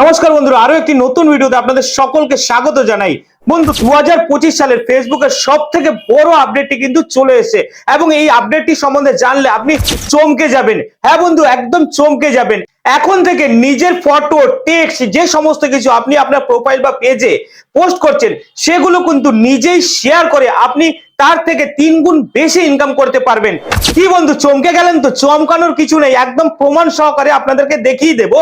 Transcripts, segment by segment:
নমস্কার বন্ধুরা আরও একটি নতুন ভিডিওতে আপনাদের সকলকে স্বাগত জানাই। বন্ধু দু হাজার সালের ফেসবুকের সব থেকে বড় আপডেটটি কিন্তু চলে এসেছে এবং এই আপডেটটি সম্বন্ধে জানলে আপনি চমকে যাবেন। হ্যাঁ বন্ধু, একদম চমকে যাবেন। এখন থেকে নিজের ফটো টেক্সট যে সমস্ত কিছু আপনি আপনার প্রোফাইল বা পেজে পোস্ট করছেন, সেগুলো কিন্তু নিজেই শেয়ার করে আপনি তার থেকে তিন গুণ বেশি ইনকাম করতে পারবেন। কি বন্ধু, চমকে গেলেন তো? চমকানোর কিছু নেই। একদম প্রমাণ সহকারে আপনাদেরকে দেখিয়ে দেব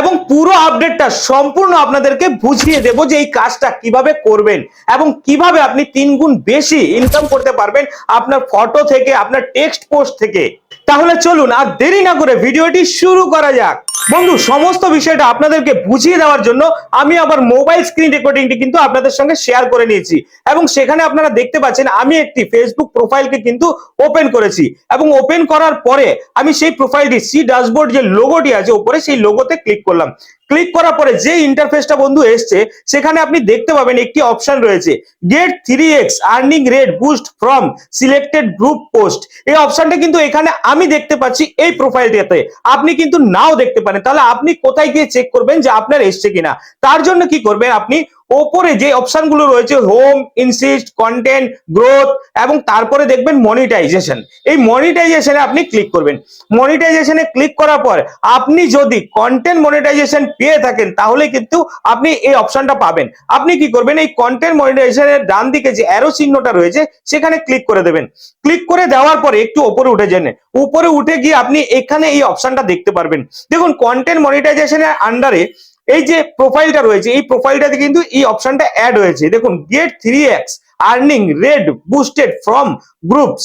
এবং পুরো আপডেটটা সম্পূর্ণ আপনাদেরকে বুঝিয়ে দেব যে এই কাজটা কীভাবে করবেন এবং কীভাবে আপনি তিন গুণ বেশি ইনকাম করতে পারবেন আপনার ফটো থেকে, আপনার টেক্সট পোস্ট থেকে। তাহলে চলুন আর দেরি না করে ভিডিওটি শুরু করা যাক। বন্ধু, সমস্ত বিষয়টা আপনাদেরকে বুঝিয়ে দেওয়ার জন্য আমি আবার মোবাইল স্ক্রিন রেকর্ডিংটি কিন্তু আপনাদের সঙ্গে শেয়ার করে নিয়েছি। এবং সেখানে আপনারা দেখতে পাচ্ছেন, আমি একটি ফেসবুক প্রোফাইলকে কিন্তু ওপেন করেছি। এবং ওপেন করার পরে আমি সেই প্রোফাইলটি সি ড্যাশবোর্ড যে লোগোটি আছে, উপরে সেই লোগোতে ক্লিক করলাম। ক্লিক করার পরে যে ইন্টারফেসটা বন্ধু এসছে, সেখানে আপনি দেখতে পাবেন একটি অপশন রয়েছে get three x earning rate boost from selected group post এই অপশনটা কিন্তু এখানে আমি দেখতে পাচ্ছি এই প্রোফাইলটাতে আপনি কিন্তু নাও দেখতে পারেন। তাহলে আপনি কোথায় গিয়ে চেক করবেন যে আপনার এসছে কিনা? তার জন্য কি করবেন? আপনি ওপরে যে অপশনগুলো রয়েছে হোম ইনসিস্ট কন্টেন্ট গ্রোথ এবং তারপরে দেখবেন মনিটাইজেশন এই মনিটাইজেশনে আপনি ক্লিক করবেন। মনিটাইজেশনে ক্লিক করার পর আপনি যদি কন্টেন্ট মনিটাইজেশন পেয়ে থাকেন, তাহলে কিন্তু আপনি এই অপশনটা পাবেন। আপনি কি করবেন? এই কন্টেন্ট মনিটাইজেশনের ডান দিকে যে অ্যারো চিহ্নটা রয়েছে, সেখানে ক্লিক করে দেবেন। ক্লিক করে দেওয়ার পরে একটু উপরে উঠে যান। উপরে উঠে গিয়ে আপনি এখানে এই অপশনটা দেখতে পারবেন। দেখুন কন্টেন্ট মনিটাইজেশনের আন্ডারে এই যে প্রোফাইলটা রয়েছে, এই প্রোফাইলটাতে কিন্তু এই অপশনটা অ্যাড হয়েছে। দেখুন get three x earning rate boosted from groups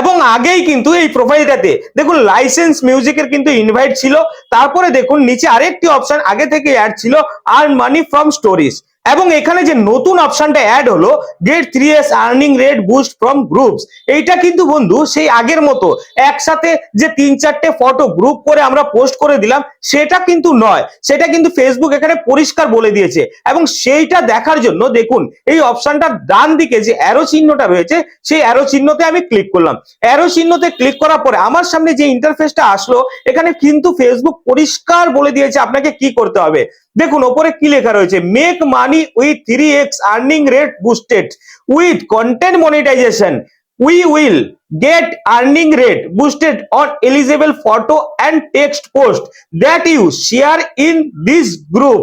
এবং আগেই কিন্তু এই প্রোফাইলটাতে দেখুন লাইসেন্স মিউজিকের কিন্তু ইনভাইট ছিল। তারপরে দেখুন, নিচে আরেকটি অপশন আগে থেকে অ্যাড ছিল আর্ন মানি ফ্রম স্টোরিজ এবং এখানে যে নতুন অপশনটা অ্যাড হলো get three x earning rate boost from groups এইটা কিন্তু বন্ধু সেই আগের মতো, একসাথে যে তিন চারটে ফটো গ্রুপ করে আমরা পোস্ট করে দিলাম, সেটা কিন্তু নয়, সেটা কিন্তু ফেসবুক এখানে পরিষ্কার বলে দিয়েছে, এবং সেইটা দেখার জন্য দেখুন, এই অপশনটার ডান দিকে যে অ্যারো চিহ্নটা রয়েছে, সেই অ্যারো চিহ্নতে আমি ক্লিক করলাম অ্যারো চিহ্নতে ক্লিক করার পরে আমার সামনে যে ইন্টারফেসটা আসলো, এখানে কিন্তু ফেসবুক পরিষ্কার বলে দিয়েছে আপনাকে কি করতে হবে দেখুন, ওপরে কি লেখা রয়েছে? Make money with three x earning rate boosted with content monetisation we will get earning rate boosted on eligible photo and text post. That you share in this group.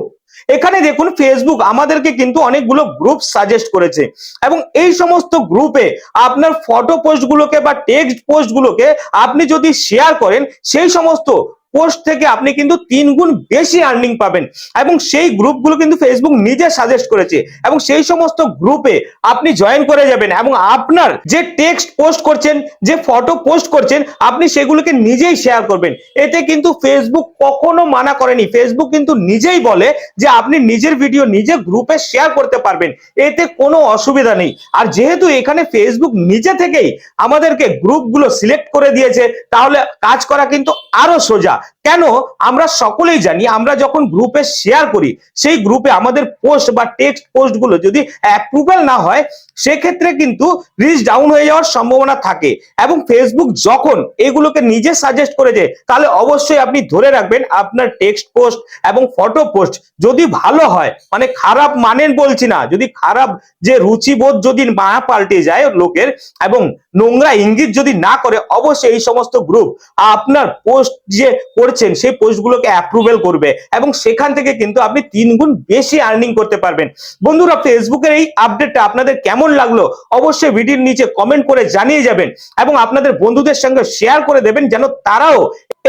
এখানে দেখুন ফেসবুক আমাদেরকে কিন্তু অনেকগুলো গ্রুপ সাজেস্ট করেছে। এবং এই সমস্ত গ্রুপে আপনার ফটো পোস্টগুলোকে বা টেক্সট পোস্টগুলোকে আপনি যদি শেয়ার করেন, সেই সমস্ত পোস্ট থেকে আপনি কিন্তু তিন গুণ বেশি আর্নিং পাবেন। এবং সেই গ্রুপগুলো কিন্তু ফেসবুক নিজে সাজেস্ট করেছে। এবং সেই সমস্ত গ্রুপে আপনি জয়েন করে যাবেন। এবং আপনার যে টেক্সট পোস্ট করছেন, যে ফটো পোস্ট করছেন, আপনি সেগুলোকে নিজেই শেয়ার করবেন। এতে কিন্তু ফেসবুক কখনো মানা করেনি। ফেসবুক কিন্তু নিজেই বলে যে আপনি নিজের ভিডিও নিজে গ্রুপে শেয়ার করতে পারবেন। এতে কোনো অসুবিধা নেই। আর যেহেতু এখানে ফেসবুক নিজে থেকেই আমাদেরকে গ্রুপগুলো সিলেক্ট করে দিয়েছে, তাহলে কাজ করা কিন্তু আরও সোজা। কেন আমরা সকলেই জানি, আমরা যখন গ্রুপে শেয়ার করি, সেই গ্রুপে আমাদের পোস্ট বা টেক্সট পোস্টগুলো যদি অ্যাপ্রুভাল না হয়, সেক্ষেত্রে কিন্তু রিচ ডাউন হয়ে যাওয়ার সম্ভাবনা থাকে। এবং ফেসবুক যখন এগুলোকে নিজে সাজেস্ট করেছে তাহলে অবশ্যই আপনি ধরে রাখবেন আপনার টেক্সট পোস্ট এবং ফটো পোস্ট যদি ভালো হয় মানে খারাপ মানেন বলছি না, যদি খারাপ যে রুচিবোধ যদি না পাল্টে যায় লোকের এবং নোংরা ইঙ্গিত যদি না করে, অবশ্যই এই সমস্ত গ্রুপ আপনার পোস্ট যে করছেন, সেই পোস্টগুলোকে অ্যাপ্রুভেল করবে এবং সেখান থেকে কিন্তু আপনি তিন গুণ বেশি আর্নিং করতে পারবেন। বন্ধুরা, ফেসবুকের এই আপডেটটা আপনাদের কেমন লাগল অবশ্যই ভিডিওর নিচে কমেন্ট করে জানিয়ে যাবেন এবং আপনাদের বন্ধুদের সঙ্গে শেয়ার করে দেবেন যেন তারাও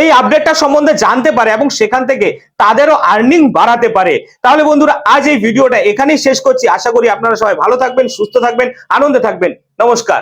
এই আপডেটটা সম্বন্ধে জানতে পারে এবং সেখান থেকে তাদেরও আর্নিং বাড়াতে পারে। তাহলে বন্ধুরা, আজ এই ভিডিওটা এখানেই শেষ করছি। আশা করি আপনারা সবাই ভালো থাকবেন, সুস্থ থাকবেন, আনন্দে থাকবেন। নমস্কার।